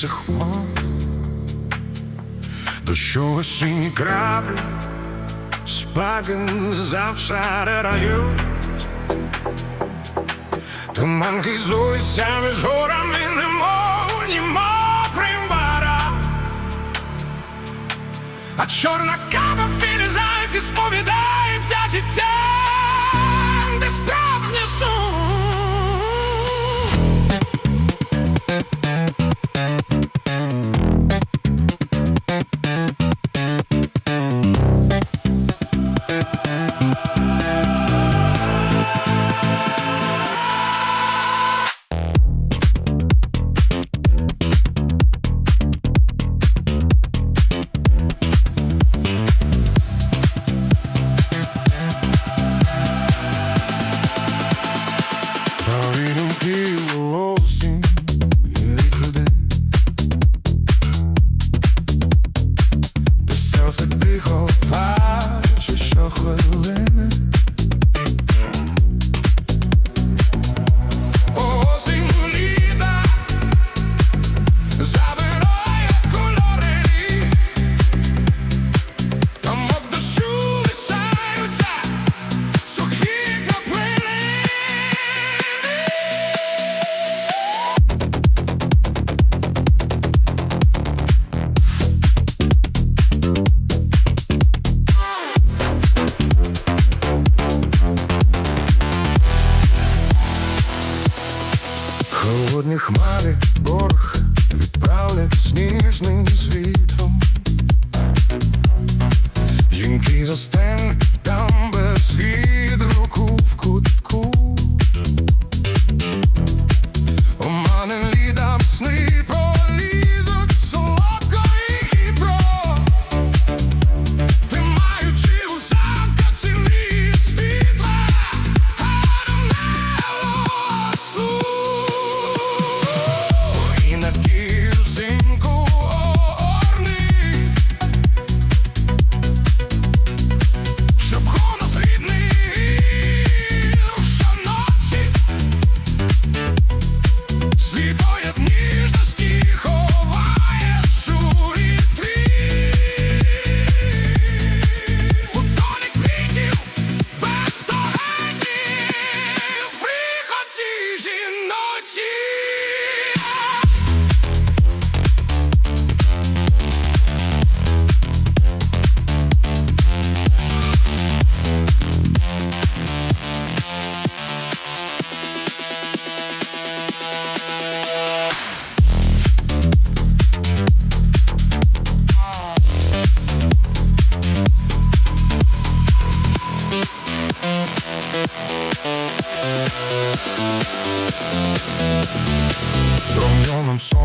сихмон Дощу осінні краплі Спаген завсади рають Туман хизується між горами, немов німо примбара А чорна капа філізається, сповідається життя, де справжнє хмари, борг відправлять сніжний з вітром. Жінки застен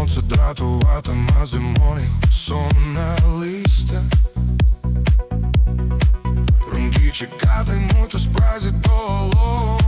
сонце дратуватиме зимою сонне листя. Рунки чекатимуть у спразі долонь